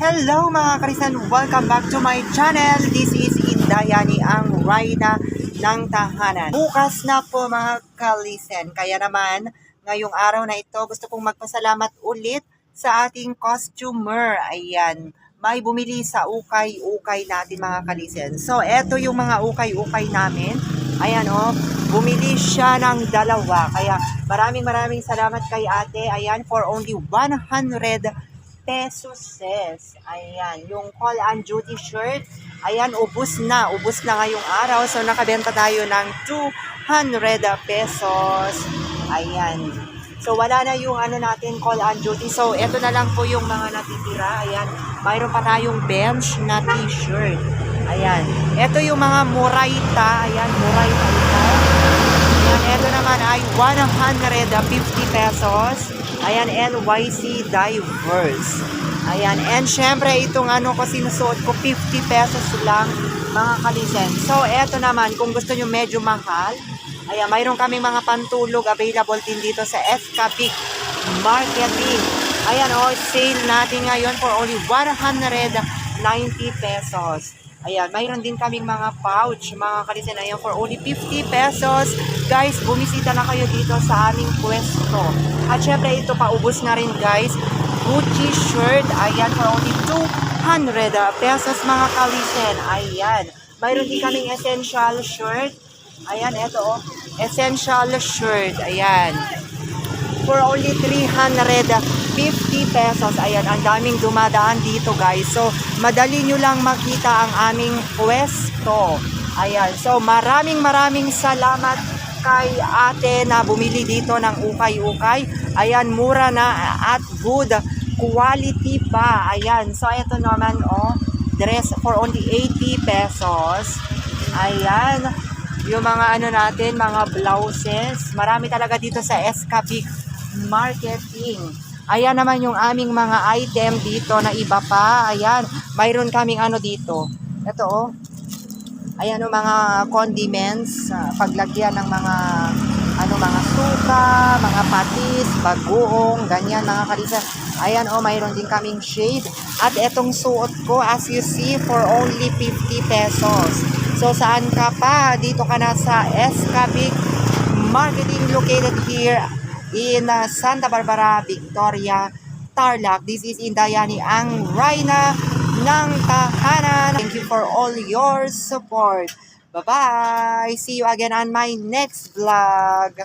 Hello mga karisan! Welcome back to my channel. This is Indayani ang Rayna ng Tahanan. Bukas na po mga kalisen. Kaya naman, ngayong araw na ito, gusto kong magpasalamat ulit sa ating customer. Ayan, may bumili sa ukay-ukay natin mga kalisen. So, eto yung mga ukay-ukay namin. Ayan o, bumili siya ng dalawa. Kaya maraming maraming salamat kay ate. Ayan, for only 100 pesos ses. Ayan, yung call and duty shirt. Ayan, ubus na. Ubus na ngayong araw. So, nakabenta tayo ng 200 pesos. Ayan. So, wala na yung ano natin, call and duty. So, eto na lang po yung mga natitira. Ayan, mayroon pa tayong bench na t-shirt. Ayan. Eto yung mga murayta. Ayan, murayta ito. Naman ay 150 pesos. Ayan, NYC Diverse. Ayan, and syempre itong ano ko sinusuot ko, 50 pesos lang mga kalisen. So, eto naman, kung gusto nyo medyo mahal, ayan, mayroon kaming mga pantulog available din dito sa Escapic Marketing. Ayan, oh, sale natin ngayon for only 190 pesos. Ayan, mayroon din kaming mga pouch, mga kalisen ayan, for only 50 pesos. Guys, bumisita na kayo dito sa aming pwesto. At syempre, ito paubos na rin guys. Gucci shirt, ayan, for only 200 pesos mga kalisen. Ayan, mayroon din kaming essential shirt. Ayan, ito oh, essential shirt, ayan for only 350 pesos. Ayan, ang daming dumadaan dito guys. So, madali nyo lang makita ang aming pwesto. Ayan, so maraming maraming salamat kay ate na bumili dito ng ukay-ukay. Ayan, mura na at good quality pa. Ayan, so ito naman oh, dress for only 80 pesos. Ayan, yung mga ano natin, mga blouses. Marami talaga dito sa Escapic Marketing. Ayan naman yung aming mga item dito na iba pa. Ayan, mayroon kaming ano dito. Ito oh. Ayan yung mga condiments, ah, paglagyan ng mga ano mga suka, mga patis, bagoong, ganyan mga kalisa. Ayan oh, mayroon din kaming shade. At etong suot ko as you see for only 50 pesos. So saan ka pa? Dito ka na sa Escapic Marketing located here in uh, Santa Barbara, Victoria, Tarlac. This is Indayani ang Rayna ng Tahanan. Thank you for all your support. Bye-bye! See you again on my next vlog.